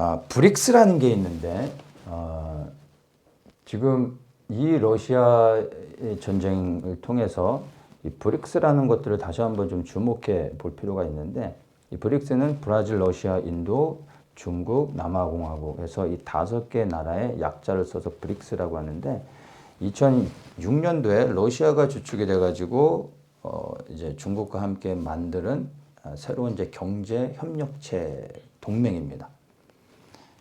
아, 브릭스라는 게 있는데 어, 지금 이 러시아의 전쟁을 통해서 이 브릭스라는 것들을 다시 한번 좀 주목해 볼 필요가 있는데 이 브릭스는 브라질, 러시아, 인도, 중국, 남아공화국에서 이 다섯 개 나라의 약자를 써서 브릭스라고 하는데 2006년도에 러시아가 주축이 돼가지고 어 이제 중국과 함께 만드는 아, 새로운 이제 경제 협력체 동맹입니다.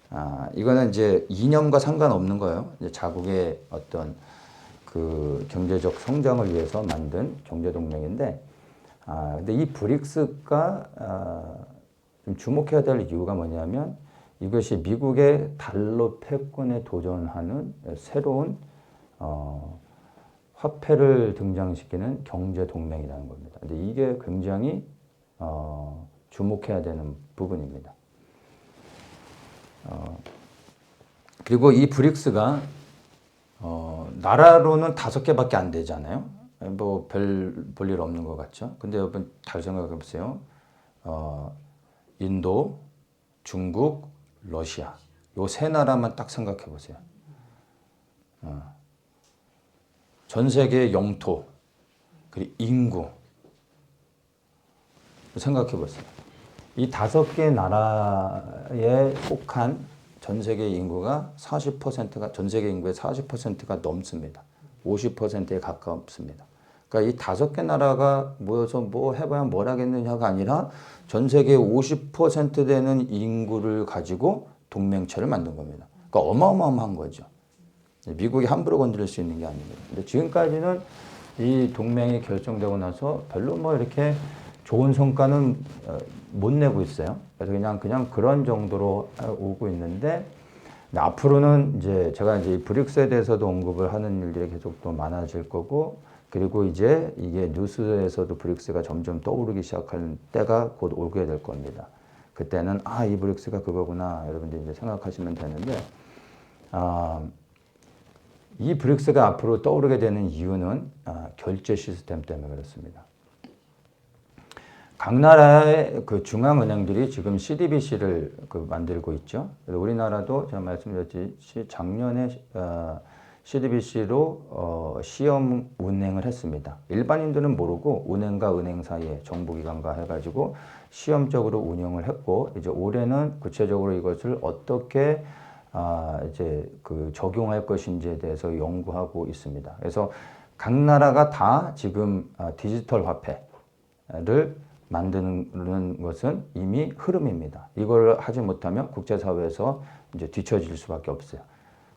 아 이거는 이제 이념과 상관없는 거예요. 이제 자국의 어떤 그 경제적 성장을 위해서 만든 경제 동맹인데 아 근데 이 브릭스가 아, 좀 주목해야 될 이유가 뭐냐면 이것이 미국의 달러 패권에 도전하는 새로운 어, 화폐를 등장시키는 경제 동맹이라는 겁니다. 근데 이게 굉장히 어, 주목해야 되는 부분입니다. 어, 그리고 이 브릭스가 어, 나라로는 다섯 개밖에 안 되잖아요. 뭐 별 볼 일 없는 것 같죠. 근데 여러분 잘 생각해 보세요. 어, 인도, 중국, 러시아 요 세 나라만 딱 생각해 보세요. 어. 전 세계의 영토 그리고 인구 생각해 보세요. 이 다섯 개 나라에 속한 전 세계 인구가 40%가 전 세계 인구의 40%가 넘습니다. 50%에 가깝습니다. 그러니까 이 다섯 개 나라가 모여서 뭐 해봐야 뭘 하겠느냐가 아니라 전 세계 50% 되는 인구를 가지고 동맹체를 만든 겁니다. 그러니까 어마어마한 거죠. 미국이 함부로 건드릴 수 있는 게 아닙니다. 근데 지금까지는 이 동맹이 결정되고 나서 별로 뭐 이렇게 좋은 성과는 어, 못 내고 있어요. 그래서 그냥 그냥 그런 정도로 오고 있는데 앞으로는 이제 제가 이제 브릭스에 대해서도 언급을 하는 일들이 계속 또 많아질 거고 그리고 이제 이게 뉴스에서도 브릭스가 점점 떠오르기 시작할 때가 곧 오게 될 겁니다. 그때는 아 이 브릭스가 그거구나 여러분들이 이제 생각하시면 되는데 아, 이 브릭스가 앞으로 떠오르게 되는 이유는 아, 결제 시스템 때문에 그렇습니다. 각 나라의 그 중앙은행들이 지금 CDBC를 그 만들고 있죠. 우리나라도 제가 말씀드렸듯이 작년에 어, CDBC로 어, 시험 운행을 했습니다. 일반인들은 모르고 은행과 은행 사이에 정부기관과 해가지고 시험적으로 운영을 했고 이제 올해는 구체적으로 이것을 어떻게 아, 이제 그 적용할 것인지에 대해서 연구하고 있습니다. 그래서 각 나라가 다 지금 아, 디지털 화폐를 만드는 것은 이미 흐름입니다. 이걸 하지 못하면 국제사회에서 이제 뒤처질 수밖에 없어요.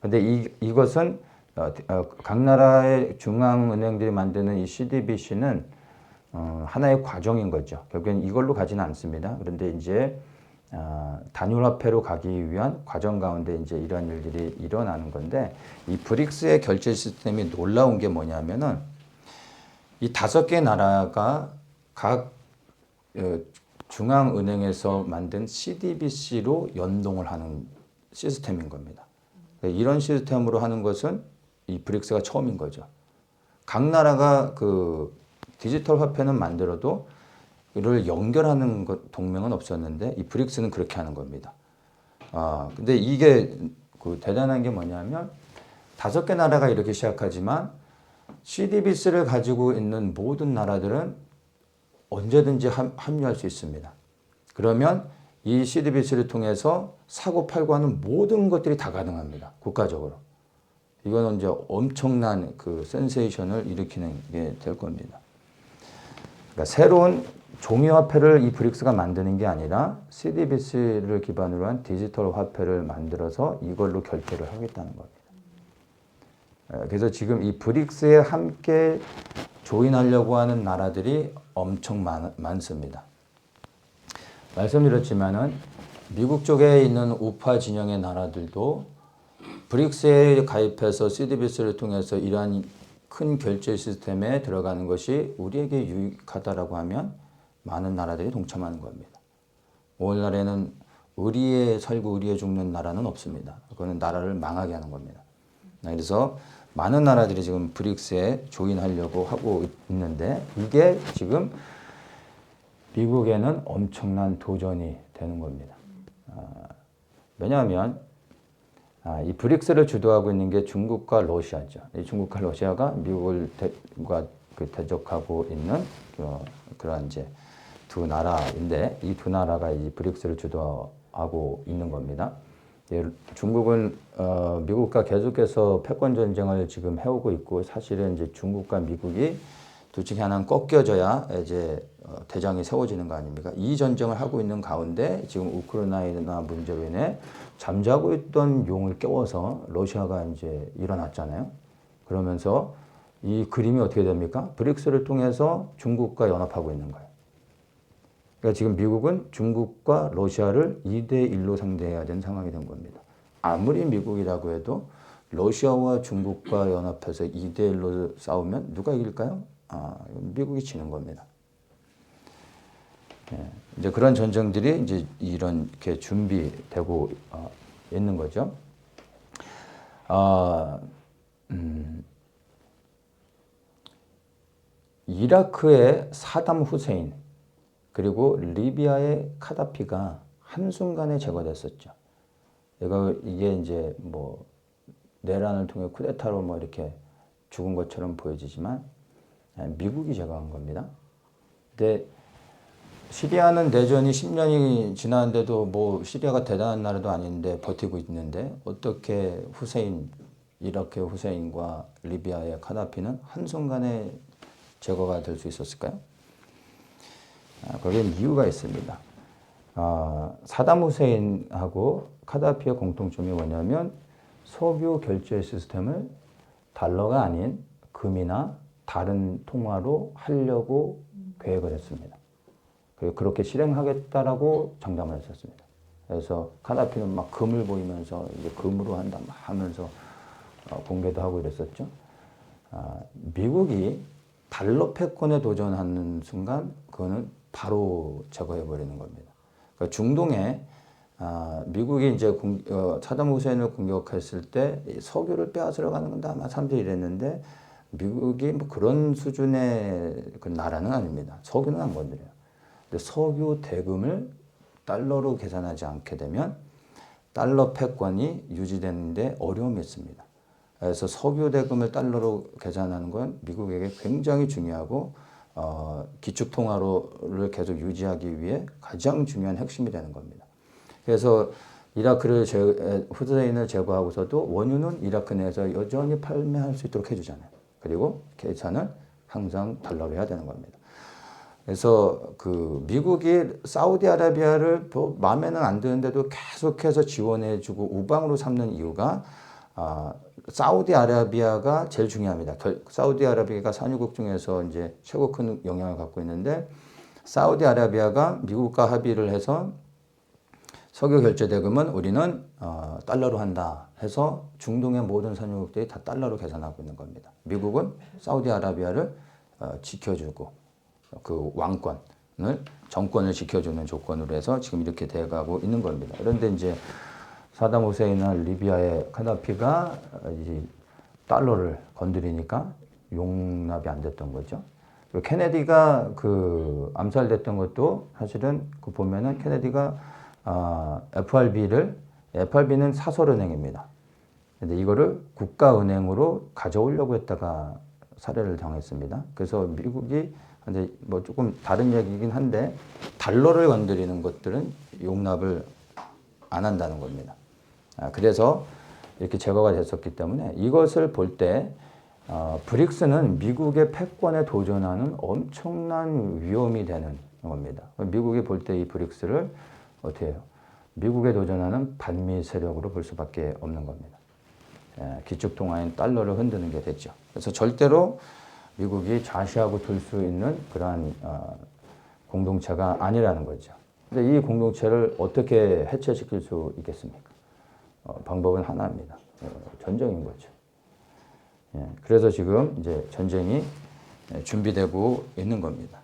근데 이, 이것은 어, 어, 각 나라의 중앙은행들이 만드는 이 CDBC는 어, 하나의 과정인 거죠. 결국엔 이걸로 가지는 않습니다. 그런데 이제 어, 단일화폐로 가기 위한 과정 가운데 이제 이런 일들이 일어나는 건데 이 브릭스의 결제 시스템이 놀라운 게 뭐냐면은 이 다섯 개 나라가 각 어, 중앙은행에서 만든 CDBC로 연동을 하는 시스템인 겁니다. 이런 시스템으로 하는 것은 이 브릭스가 처음인 거죠. 각 나라가 그 디지털 화폐는 만들어도 이를 연결하는 것, 동맹은 없었는데 이 브릭스는 그렇게 하는 겁니다. 아, 근데 이게 그 대단한 게 뭐냐면 다섯 개 나라가 이렇게 시작하지만 CDBC를 가지고 있는 모든 나라들은 언제든지 함, 합류할 수 있습니다. 그러면 이 CDBC를 통해서 사고 팔고 하는 모든 것들이 다 가능합니다. 국가적으로. 이거는 이제 엄청난 그 센세이션을 일으키는 게 될 겁니다. 그러니까 새로운 종이 화폐를 이 브릭스가 만드는 게 아니라 CDBC를 기반으로 한 디지털 화폐를 만들어서 이걸로 결제를 하겠다는 겁니다. 예, 그래서 지금 이 브릭스에 함께 조인하려고 하는 나라들이 엄청 많, 많습니다. 말씀드렸지만은 미국 쪽에 있는 우파 진영의 나라들도 브릭스에 가입해서 CDBC를 통해서 이러한 큰 결제 시스템에 들어가는 것이 우리에게 유익하다라고 하면 많은 나라들이 동참하는 겁니다. 오늘날에는 의리에 살고 의리에 죽는 나라는 없습니다. 그거는 나라를 망하게 하는 겁니다. 그래서 많은 나라들이 지금 브릭스에 조인하려고 하고 있는데 이게 지금 미국에는 엄청난 도전이 되는 겁니다. 아, 왜냐하면 아, 이 브릭스를 주도하고 있는 게 중국과 러시아죠. 이 중국과 러시아가 미국을 과그 대적하고 있는 그, 그런 이제 두 나라인데 이 두 나라가 이 브릭스를 주도하고 있는 겁니다. 예, 중국은 어, 미국과 계속해서 패권 전쟁을 지금 해오고 있고 사실은 이제 중국과 미국이 둘 중에 하나는 꺾여져야 이제 어, 대장이 세워지는 거 아닙니까? 이 전쟁을 하고 있는 가운데 지금 우크라이나 문제로 인해 잠자고 있던 용을 깨워서 러시아가 이제 일어났잖아요. 그러면서 이 그림이 어떻게 됩니까? 브릭스를 통해서 중국과 연합하고 있는 거예요. 그러니까 지금 미국은 중국과 러시아를 2대 1로 상대해야 되는 상황이 된 겁니다. 아무리 미국이라고 해도 러시아와 중국과 연합해서 2대 1로 싸우면 누가 이길까요? 아, 미국이 지는 겁니다. 예, 이제 그런 전쟁들이 이제 이렇게 준비되고 어, 있는 거죠. 아, 음, 이라크의 사담 후세인 그리고 리비아의 카다피가 한순간에 제거됐었죠. 이거 이게 이제 뭐 내란을 통해 쿠데타로 뭐 이렇게 죽은 것처럼 보여지지만 미국이 제거한 겁니다. 근데 시리아는 내전이 10년이 지났는데도 뭐 시리아가 대단한 나라도 아닌데 버티고 있는데 어떻게 후세인 이라크 후세인과 리비아의 카다피는 한순간에 제거가 될 수 있었을까요? 아, 거기에 이유가 있습니다. 아, 사담 후세인하고 카다피의 공통점이 뭐냐면 석유 결제 시스템을 달러가 아닌 금이나 다른 통화로 하려고 계획을 했습니다. 그리고 그렇게 실행하겠다라고 장담을 했었습니다. 그래서 카다피는 막 금을 보이면서 이제 금으로 한다 하면서 어, 공개도 하고 이랬었죠. 아, 미국이 달러 패권에 도전하는 순간 그거는 바로 제거해 버리는 겁니다. 그러니까 중동에 아, 미국이 이제 공, 어, 사담 후세인을 공격했을 때 석유를 빼앗으러 가는 건데 아마 사람들이 이랬는데 미국이 뭐 그런 수준의 그 나라는 아닙니다. 석유는 안 건드려요. 근데 석유 대금을 달러로 계산하지 않게 되면 달러 패권이 유지되는데 어려움이 있습니다. 그래서 석유 대금을 달러로 계산하는 건 미국에게 굉장히 중요하고 어, 기축 통화로를 계속 유지하기 위해 가장 중요한 핵심이 되는 겁니다. 그래서 이라크를 제, 후세인을 제거하고서도 원유는 이라크 내에서 여전히 판매할 수 있도록 해주잖아요. 그리고 계산은 항상 달러로 해야 되는 겁니다. 그래서 그 미국이 사우디아라비아를 뭐 마음에는 안 드는데도 계속해서 지원해주고 우방으로 삼는 이유가 아, 사우디아라비아가 제일 중요합니다. 사우디아라비아가 산유국 중에서 이제 최고 큰 영향을 갖고 있는데 사우디아라비아가 미국과 합의를 해서 석유 결제 대금은 우리는 어, 달러로 한다 해서 중동의 모든 산유국들이 다 달러로 계산하고 있는 겁니다. 미국은 사우디아라비아를 어, 지켜주고 그 왕권을 정권을 지켜주는 조건으로 해서 지금 이렇게 돼가고 있는 겁니다. 그런데 이제 사담 후세인이나 리비아의 카다피가 이제 달러를 건드리니까 용납이 안 됐던 거죠. 케네디가 그 암살됐던 것도 사실은 그 보면은 케네디가 아, FRB를 FRB는 사설은행입니다. 근데 이거를 국가은행으로 가져오려고 했다가 살해를 당했습니다. 그래서 미국이 근데 뭐 조금 다른 얘기긴 한데 달러를 건드리는 것들은 용납을 안 한다는 겁니다. 아, 그래서 이렇게 제거가 됐었기 때문에 이것을 볼때 어, 브릭스는 미국의 패권에 도전하는 엄청난 위험이 되는 겁니다. 미국이 볼 때 이 브릭스를 어떻게 해요? 미국에 도전하는 반미 세력으로 볼 수밖에 없는 겁니다. 예, 기축 통화인 달러를 흔드는 게 됐죠. 그래서 절대로 미국이 좌시하고 둘수 있는 그러한 어, 공동체가 아니라는 거죠. 근데 이 공동체를 어떻게 해체시킬 수 있겠습니까? 어, 방법은 하나입니다. 어, 전쟁인 거죠. 예, 그래서 지금 이제 전쟁이 준비되고 있는 겁니다.